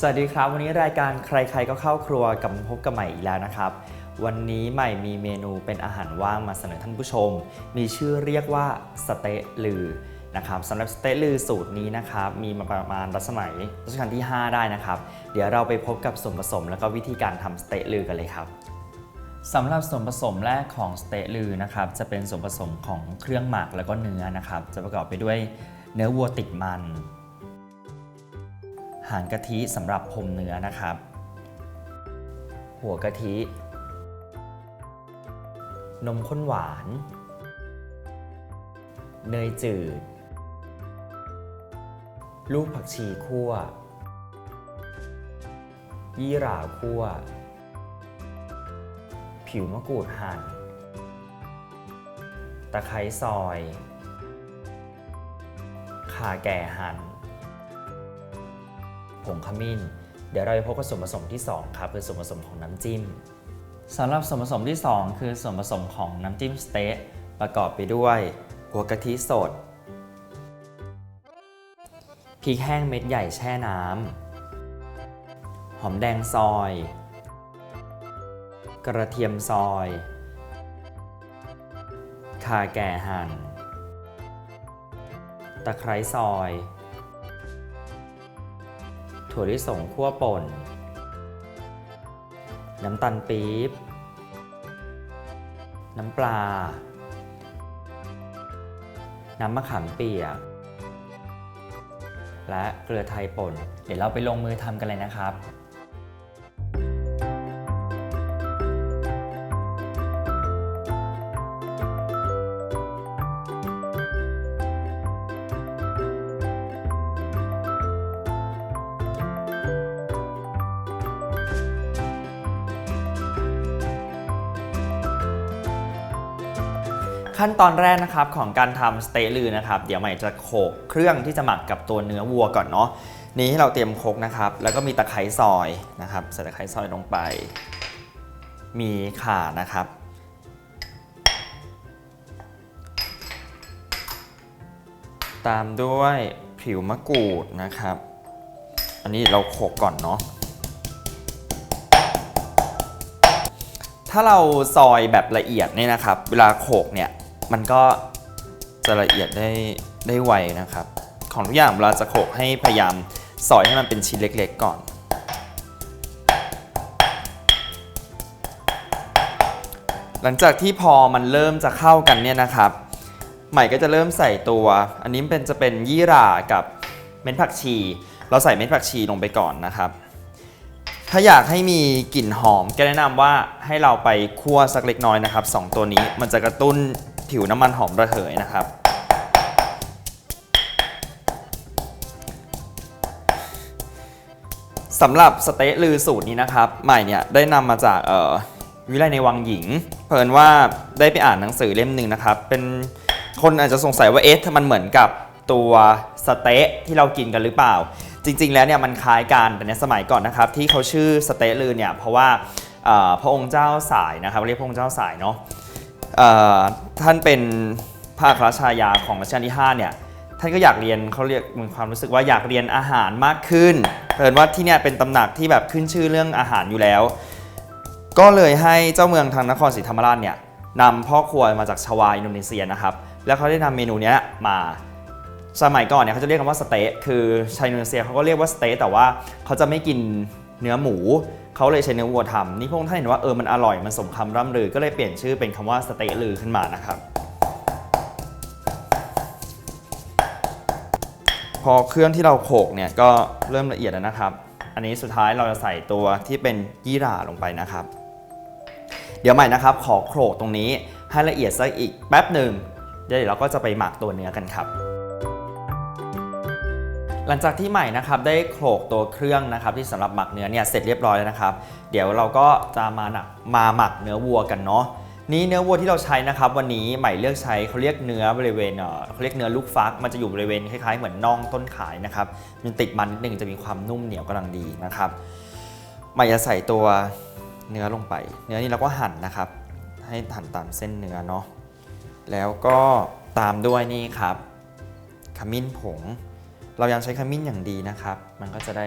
สวัสดีครับ วันนี้รายการใครๆก็เข้าครัวกับพบกับใหม่อีกแล้วนะครับ วันนี้ใหม่มีเมนูเป็นอาหารว่างมาเสนอท่านผู้ชม มีชื่อเรียกว่าสเต๊ะลือนะครับสำหรับสเต๊ะลือสูตรนี้นะครับมีมาประมาณรัชสมัยรัชกาลที่ 5 ได้นะครับ เดี๋ยวเราไปพบกับส่วนผสม แล้วก็วิธีการทำสเต๊ะลือกันเลยครับสำหรับส่วนผสมแรกของสเต๊ะลือนะครับจะเป็นส่วนผสมของเครื่องหมักแล้วก็เนื้อนะครับ จะประกอบไปด้วยเนื้อวัวติดมัน หางกะทิสำหรับพรมเนื้อนะครับ หัวกะทิ นมข้นหวาน เนยจืด ลูกผักชีคั่ว ยี่หร่าคั่ว ผิวมะกรูดหั่น ตะไคร้ซอย ข่าแก่หั่น งขมิ้น เดี๋ยวเราไปพบกับส่วนผสมที่ 2 ครับคือส่วนผสมของน้ำจิ้มสำหรับส่วนผสมที่ 2 คือส่วนผสมของน้ำจิ้มสเต๊ะประกอบไปด้วยหัวกะทิสดพริกแห้งเม็ดใหญ่แช่น้ำหอมแดงซอย กระเทียมซอยข่าแก่หั่นตะไคร้ซอย ถั่วลิสงคั่วป่น น้ำตาลปี๊บ น้ำปลา น้ำมะขามเปียก และเกลือไทยป่น เดี๋ยวเราไปลงมือทำกันเลยนะครับ ขั้นตอนแรกนะครับของการทำสเต๊ะลือนะครับ เดี๋ยวใหม่จะโขกเครื่องที่จะหมักกับตัวเนื้อวัวก่อนเนาะนี้เราเตรียมโคกนะครับ แล้วก็มีตะไคร้ซอยนะครับใส่ตะไคร้ซอยลงไป มีข่านะครับ ตามด้วยผิวมะกรูดนะครับ อันนี้เราโขกก่อนเนาะถ้าเราซอยแบบละเอียดเนี่ยนะครับ เวลาโขกเนี่ย มันก็จะละเอียดได้ได้ไวนะครับ ของทุกอย่างเวลาจะโขลกให้พยายามซอยให้มันเป็นชิ้นเล็กๆก่อน หลังจากที่พอมันเริ่มจะเข้ากันเนี่ยนะครับใหม่ก็จะเริ่มใส่ตัว อันนี้เป็นจะเป็นยี่หร่ากับเม็ดผักชี เราใส่เม็ดผักชีลงไปก่อนนะครับ ถ้าอยากให้มีกลิ่นหอมก็แนะนำว่าให้เราไปคั่วสักเล็กน้อยนะครับสองตัวนี้มันจะกระตุ้น ผิวน้ำมันหอมระเหยนะครับ สำหรับสเต๊ะลือสูตรนี้นะครับ ใหม่เนี่ยได้นำมาจากเอ่อวิไลในวังหญิง เพิ่นว่าได้ไปอ่านหนังสือเล่มหนึ่งนะครับ เป็นคนอาจจะสงสัยว่าเอ๊ะมันเหมือนกับตัวสเต๊ะที่เรากินกันหรือเปล่า จริง ๆ แล้วเนี่ยมันคล้ายกันแต่ในสมัยก่อนนะครับ ที่เขาชื่อสเต๊ะลือเนี่ยเพราะว่าพระองค์เจ้าสายนะครับเรียกพระองค์เจ้าสายเนาะ ท่านเป็นพระคราชายาของรัชกาลที่5เนี่ยท่านก็อยากเรียนเขาเรียกมีความรู้สึกว่าอยากเรียนอาหารมากขึ้นเผอิญว่าที่เนี่ยเป็นตำหนักที่แบบขึ้นชื่อเรื่องอาหารอยู่แล้ว ก็เลยให้เจ้าเมืองทางนครศรีธรรมราชเนี่ยนำพ่อครัวมาจากชวาอินโดนีเซียนะครับ แล้วเขาได้นำเมนูเนี้ยมาสมัยก่อนเนี่ยเขาจะเรียกกันว่าสเต๊ะคือชาวอินโดนีเซียเขาก็เรียกว่าสเต๊ะแต่ว่าเขาจะไม่กินเนื้อหมู เขาเลยใช้เนื้อวัวทำนี่พวกท่านเห็นว่าเออมันอร่อยมันสมคำร่ำลือก็เลยเปลี่ยนชื่อเป็นคำว่าสเต๊ะลือขึ้นมานะครับพอเครื่องที่เราโขกเนี่ยก็เริ่มละเอียดแล้วนะครับ อันนี้สุดท้ายเราจะใส่ตัวที่เป็นยี่หร่าลงไปนะครับ เดี๋ยวใหม่นะครับ ขอโขลกตรงนี้ให้ละเอียดสักอีกแป๊บหนึ่งเดี๋ยวเราก็จะไปหมักตัวเนื้อกันครับ หลังจากที่ใหม่นะครับได้โขลกตัวเครื่องนะครับที่สำหรับหมักเนื้อเนี่ยเสร็จเรียบร้อยแล้วนะครับ เดี๋ยวเราก็จะมาหนักมาหมักเนื้อวัวกันเนาะนี่เนื้อวัวที่เราใช้นะครับวันนี้ใหม่เลือกใช้เขาเรียกเนื้อบริเวณเออเขาเรียกเนื้อลูกฟัก มันจะอยู่บริเวณคล้ายๆเหมือนน่องต้นขายนะครับมันติดมันนิดนึงจะมีความนุ่มเหนียวกำลังดีนะครับใหม่จะใส่ตัวเนื้อลงไป เนื้อนี้เราก็หั่นนะครับ ให้หั่นตามเส้นเนื้อเนาะแล้วก็ตามด้วยนี่ครับขมิ้นผง เรายังใช้ขมิ้นอย่างดีนะครับ มันก็จะได้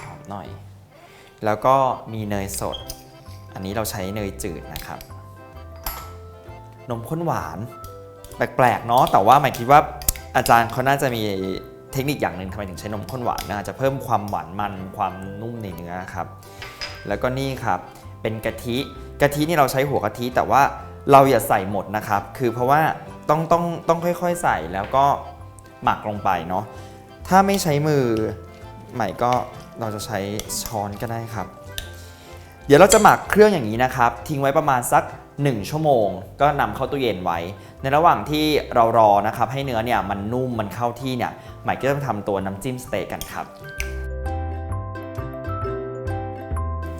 หอมหน่อย แล้วก็มีเนยสด อันนี้เราใช้เนยจืดนะครับ นมข้นหวาน แปลกๆเนาะ แต่ว่าหมายคิดว่าอาจารย์เขาน่าจะมีเทคนิคอย่างหนึ่งทำไมถึงใช้นมข้นหวานนะอาจจะเพิ่มความหวานมันความนุ่มในเนื้อครับ แล้วก็นี่ครับเป็นกะทิ กะทินี่เราใช้หัวกะทิแต่ว่าเราอย่าใส่หมดนะครับ คือเพราะว่าต้องต้องต้องค่อยๆ ใส่แล้วก็หมักลงไปเนาะ ถ้าไม่ใช้มือใหม่ก็เราจะใช้ช้อนก็ได้ครับ เดี๋ยวเราจะหมักเครื่องอย่างนี้นะครับ ทิ้งไว้ประมาณสัก 1 ชั่วโมง ก็นำเข้าตู้เย็นไว้ ในระหว่างที่เรารอนะครับ ให้เนื้อเนี่ยมันนุ่มมันเข้าที่เนี่ยใหม่ก็จะทำตัวน้ำจิ้มสเต็กกันครับ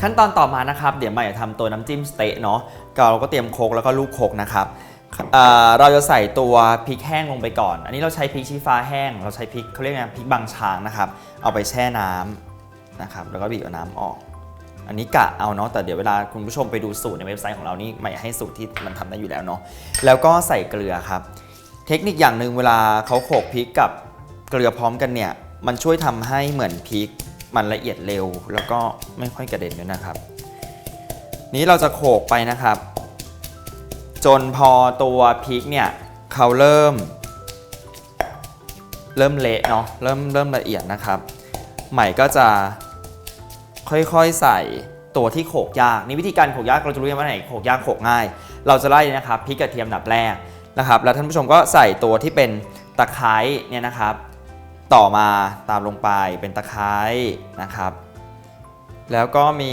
ขั้นตอนต่อมานะครับ เดี๋ยวใหม่จะทำตัวน้ำจิ้มสเต๊ะเนาะก็เราก็เตรียมโคกแล้วก็ลูกโคกนะครับ อ่าเราจะใส่ตัวพริกแห้งลงไปก่อน อันนี้เราใช้พริกชี้ฟ้าแห้ง เราใช้พริกเขาเรียกไงพริกบางช้างนะครับ เอาไปแช่น้ำนะครับ แล้วก็บีบเอาน้ำออก อันนี้กะเอาเนาะ แต่เดี๋ยวเวลาคุณผู้ชมไปดูสูตรในเว็บไซต์ของเรานี่ใหม่ให้สูตรที่มันทำได้อยู่แล้วเนาะ แล้วก็ใส่เกลือครับ เทคนิคอย่างหนึ่งเวลาเขาโขลกพริกกับเกลือพร้อมกันเนี่ย มันช่วยทำให้เหมือนพริกมันละเอียดเร็ว แล้วก็ไม่ค่อยกระเด็นด้วยนะครับ นี้เราจะโขลกไปนะครับ จนพอตัวพริกเนี่ยเขาเริ่ม เริ่มเละเนาะเริ่มเริ่มละเอียดนะครับ ใหม่ก็จะค่อยๆใส่ตัวที่โขกยากนี่วิธีการโขกยากเราจะรู้ยังว่าไหนโขกยากโขกง่าย เราจะไล่นะครับพริกกระเทียมอันดับแรกนะครับ แล้วท่านผู้ชมก็ใส่ตัวที่เป็นตะไคร้เนี่ยนะครับ ต่อมาตามลงไปเป็นตะไคร้นะครับ แล้วก็มี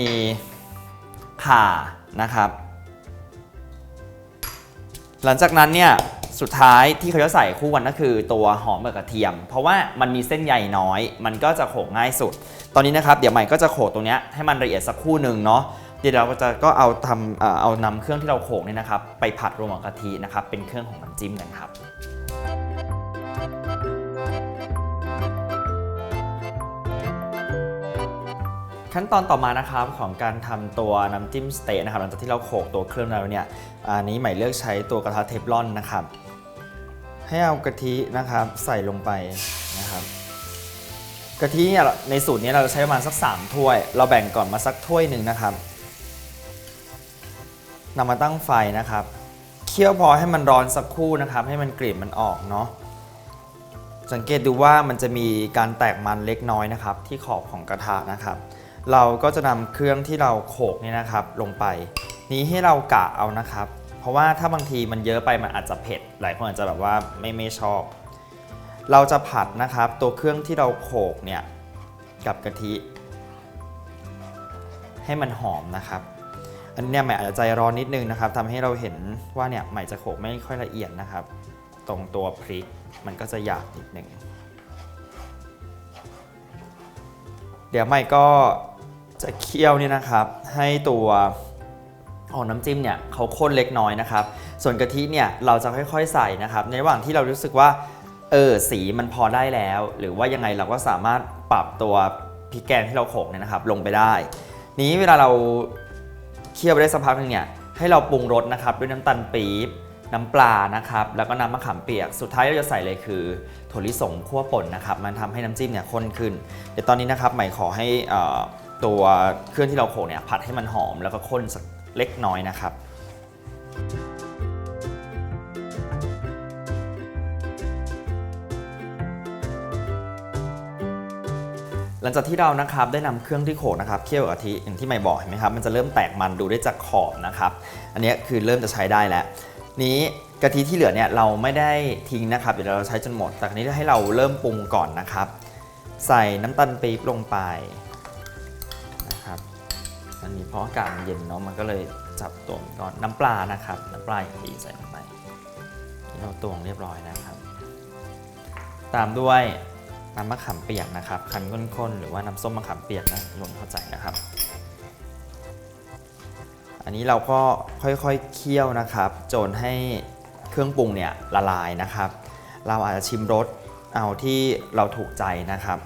ข่านะครับ หลังจากนั้นเนี่ยสุดท้ายที่เขาจะใส่คู่กันก็คือตัวหอมกับกระเทียม เพราะว่ามันมีเส้นใยน้อย มันก็จะโขกง่ายสุด ตอนนี้นะครับเดี๋ยวใหม่ก็จะโขกตรงนี้ให้มันละเอียดสักคู่หนึ่งเนาะเดี๋ยวเราก็จะก็เอาทำเอานำเครื่องที่เราโขลกเนี่ยนะครับ ไปผัดรวมกับกะทินะครับเป็นเครื่องของน้ำจิ้มกันครับ ขั้นตอนต่อมานะครับของการทำตัวน้ำจิ้มสเต๊ะนะครับหลังจากที่เราโขลกตัวเครื่องแล้วเนี่ยอันนี้ใหม่เลือกใช้ตัวกระทะเทฟลอนนะครับ ให้เอากะทินะครับใส่ลงไปนะครับกะทิเนี่ยในสูตรนี้เราจะใช้ประมาณสัก 3 ถ้วย เราแบ่งก่อนมาสักถ้วยหนึ่งนะครับนำมาตั้งไฟนะครับ เคี่ยวพอให้มันร้อนสักครู่นะครับ ให้มันกลิ่นมันออกเนาะสังเกตดูว่ามันจะมีการแตกมันเล็กน้อยนะครับ ที่ขอบของกระทะนะครับ เราก็จะนำเครื่องที่เราโขกนี่นะครับลงไป นี้ให้เรากะเอานะครับ เพราะว่าถ้าบางทีมันเยอะไปมันอาจจะเผ็ด หลายคนอาจจะแบบว่าไม่ไม่ชอบ เราจะผัดนะครับ ตัวเครื่องที่เราโขกเนี่ยกับกะทิ ให้มันหอมนะครับ อันนี้ใหม่อาจจะใจร้อนนิดนึงนะครับทำให้เราเห็นว่าเนี่ยใหม่จะโขกไม่ค่อยละเอียดนะครับ ตรงตัวพริกมันก็จะหยาบนิดนึงเดี๋ยวใหม่ก็ จะเคี่ยวเนี่ยนะครับให้ตัวออกน้ำจิ้มเนี่ยเขาข้นเล็กน้อยนะครับ ส่วนกะทิเนี่ยเราจะค่อยๆใส่นะครับ ในระหว่างที่เรารู้สึกว่าเออสีมันพอได้แล้ว หรือว่ายังไงเราก็สามารถปรับตัวพริกแกงที่เราโขกเนี่ยนะครับ ลงไปได้ นี้เวลาเราเคี่ยวไปได้สักพักหนึงเนี่ยให้เราปรุงรสนะครับด้วยน้ำตาลปี๊บน้ำปลานะครับ แล้วก็น้ำมะขามเปียก สุดท้ายเราจะใส่เลยคือถั่วลิสงคั่วป่นนะครับ มันทำให้น้ำจิ้มเนี่ยข้นขึ้น เดี๋ยวตอนนี้นะครับใหม่ขอให้อ่อ ตัวเครื่องที่เราโขลกเนี่ยผัดให้มันหอมแล้วก็ข้นสักเล็กน้อยนะครับ หลังจากที่เรานะครับได้นำเครื่องที่โขลกนะครับเคี่ยวกะทิอย่างที่ใหม่บอกเห็นไหมครับมันจะเริ่มแตกมันดูได้จากขอบนะครับ อันนี้คือเริ่มจะใช้ได้แล้ว นี้กะทิที่เหลือเนี่ยเราไม่ได้ทิ้งนะครับเดี๋ยวเราใช้จนหมด แต่คราวนี้ให้เราเริ่มปรุงก่อนนะครับ ใส่น้ำตาลปี๊บลงไป อันนี้เพราะอากาศมันเย็นเนาะมันก็เลยจับตัวมันก่อนน้ำปลานะครับน้ำปลาอย่างดีใส่ลงไปที่เราตวงเรียบร้อยนะครับ ตามด้วยน้ำมะขามเปียกนะครับคั้นข้นๆหรือว่าน้ำส้มมะขามเปียกนะลงเข้าใจนะครับ อันนี้เราก็ค่อยๆเคี่ยวนะครับ จนให้เครื่องปรุงเนี่ยละลายนะครับ เราอาจจะชิมรสเอาที่เราถูกใจนะครับ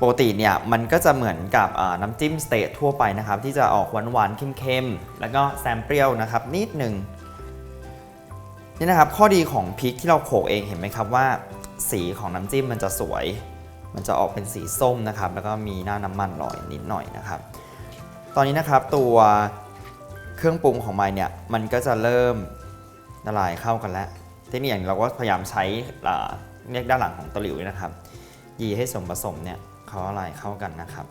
ปกติเนี่ยมันก็จะเหมือนกับน้ำจิ้มสเต๊ะทั่วไปนะครับที่จะออกหวานๆเค็มๆแล้วก็แซมเปรี้ยวนะครับนิดหนึ่งนี่นะครับข้อดีของพริกที่เราโขกเองเห็นไหมครับว่า สีของน้ำจิ้มมันจะสวย มันจะออกเป็นสีส้มนะครับแล้วก็มีหน้าน้ำมันลอยนิดหน่อยนะครับ ตอนนี้นะครับตัวเครื่องปรุงของมันเนี่ยมันก็จะเริ่มละลายเข้ากันแล้วเทคนิคอย่างเราก็พยายามใช้เรียกด้านหลังของตะหลิวนะครับยีให้ส่วนผสมเนี่ย เขาละลายเข้ากันนะครับ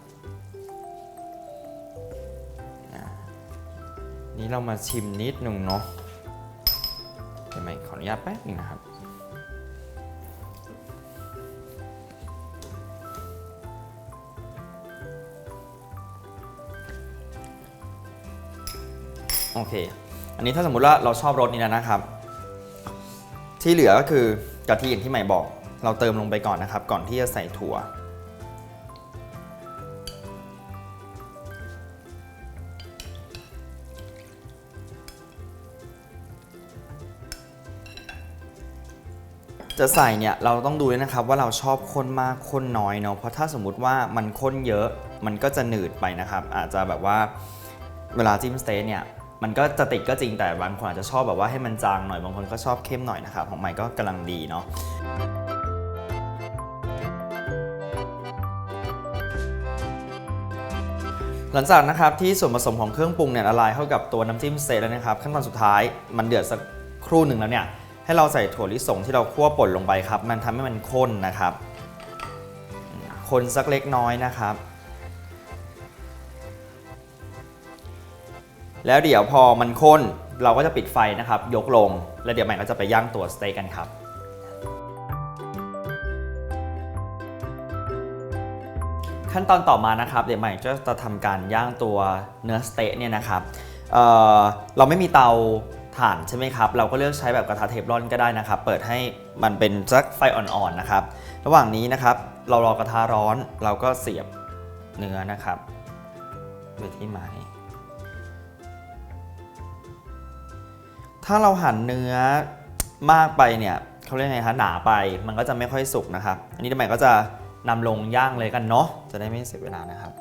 นี่เรามาชิมนิดหนึ่งเนาะเดี๋ยวใหม่ขออนุญาตแป๊บนึงนะครับ โอเค อันนี้ถ้าสมมุติว่าเราชอบรสนี้แล้วนะครับ ที่เหลือก็คือกะทิอย่างที่ใหม่บอก เราเติมลงไปก่อนนะครับ ก่อนที่จะใส่ถั่ว จะใส่เนี่ยเราต้องดูด้วยนะครับว่าเราชอบข้นมากข้นน้อยเนาะเพราะถ้าสมมุติว่ามันข้นเยอะมันก็จะหนืดไปนะครับ อาจจะแบบว่าเวลาจิ้มสเต๊กเนี่ยมันก็จะติดก็จริงแต่บางคนอาจจะชอบแบบว่าให้มันจางหน่อยบางคนก็ชอบเข้มหน่อยนะครับของใหม่ก็กำลังดีเนาะหลังจากนะครับที่ส่วนผสมของเครื่องปรุงเนี่ยละลายเข้ากับตัวน้ำจิ้มสเต๊กแล้วนะครับขั้นตอนสุดท้ายมันเดือดสักครู่หนึ่งแล้วเนี่ย ให้เราใส่ถั่วลิสงที่เราคั่วป่นลงไปครับ มันทำให้มันข้นนะครับ คนสักเล็กน้อยนะครับ แล้วเดี๋ยวพอมันข้นเราก็จะปิดไฟนะครับ ยกลง แล้วเดี๋ยวใหม่ก็จะไปย่างตัวสเต็กกันครับขั้นตอนต่อมานะครับ เดี๋ยวใหม่จะจะทำการย่างตัวเนื้อสเต๊กเนี่ยนะครับเเราไม่มีเตา ถ่านใช่ไหมครับ เราก็เลือกใช้แบบกระทะเทฟลอนก็ได้นะครับ เปิดให้มันเป็นสักไฟอ่อนๆนะครับ ระหว่างนี้นะครับ เรารอกระทะร้อนเราก็เสียบเนื้อนะครับไปที่ไม้ถ้าเราหั่นเนื้อมากไปเนี่ยเขาเรียกไงคะหนาไปมันก็จะไม่ค่อยสุกนะครับ อันนี้ทำไมก็จะนำลงย่างเลยกันเนาะจะได้ไม่เสียเวลานะครับ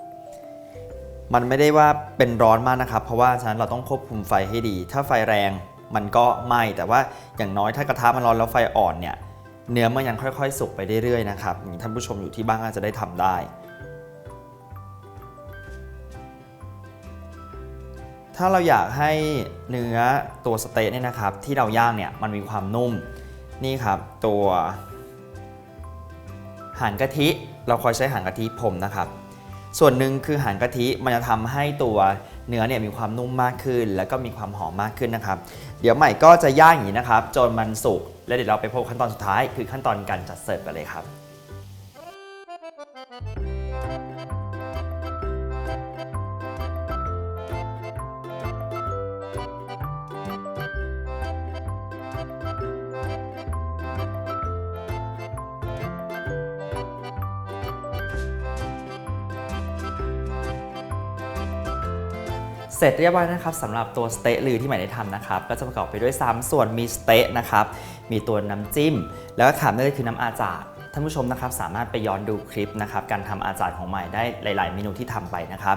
มันไม่ได้ว่าเป็นร้อนมากนะครับ เพราะว่าฉะนั้นเราต้องควบคุมไฟให้ดี ถ้าไฟแรงมันก็ไหม้แต่ว่าอย่างน้อยถ้ากระทะมันร้อนแล้วไฟอ่อนเนี่ยเนื้อมันยังค่อยๆ สุกไปเรื่อยๆนะครับท่านผู้ชมอยู่ที่บ้านอาจจะได้ทำได้ ถ้าเราอยากให้เนื้อตัวสเต๊กเนี่ยนะครับ ที่เราย่างเนี่ยมันมีความนุ่มนี่ครับ ตัว หางกะทิเราคอยใช้หางกะทิผมนะครับ ส่วนหนึ่งคือหางกะทิมันจะทำให้ตัวเนื้อเนี่ยมีความนุ่มมากขึ้น แล้วก็มีความหอมมากขึ้นนะครับ เดี๋ยวใหม่ก็จะย่างอย่างนี้นะครับจนมันสุกแล้วเดี๋ยวเราไปพบขั้นตอนสุดท้าย คือขั้นตอนการจัดเสิร์ฟกันเลยครับ เสร็จเรียบร้อยนะครับสำหรับตัวสเต๊ะลือที่ใหม่ได้ทำนะครับก็จะประกอบไปด้วย 3 ส่วนมีสเต๊ะนะครับมีตัวน้ำจิ้ม แล้วก็ขาดไม่ได้คือน้ำอาจาดท่านผู้ชมนะครับสามารถไปย้อนดูคลิปนะครับการทำอาจาดของใหม่ได้หลาย ๆ เมนูที่ทำไปนะครับ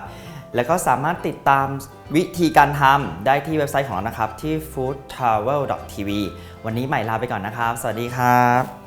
แล้วก็สามารถติดตามวิธีการทำได้ที่เว็บไซต์ของเรานะครับที่ foodtravel.tv วันนี้ใหม่ลาไปก่อนนะครับ สวัสดีครับ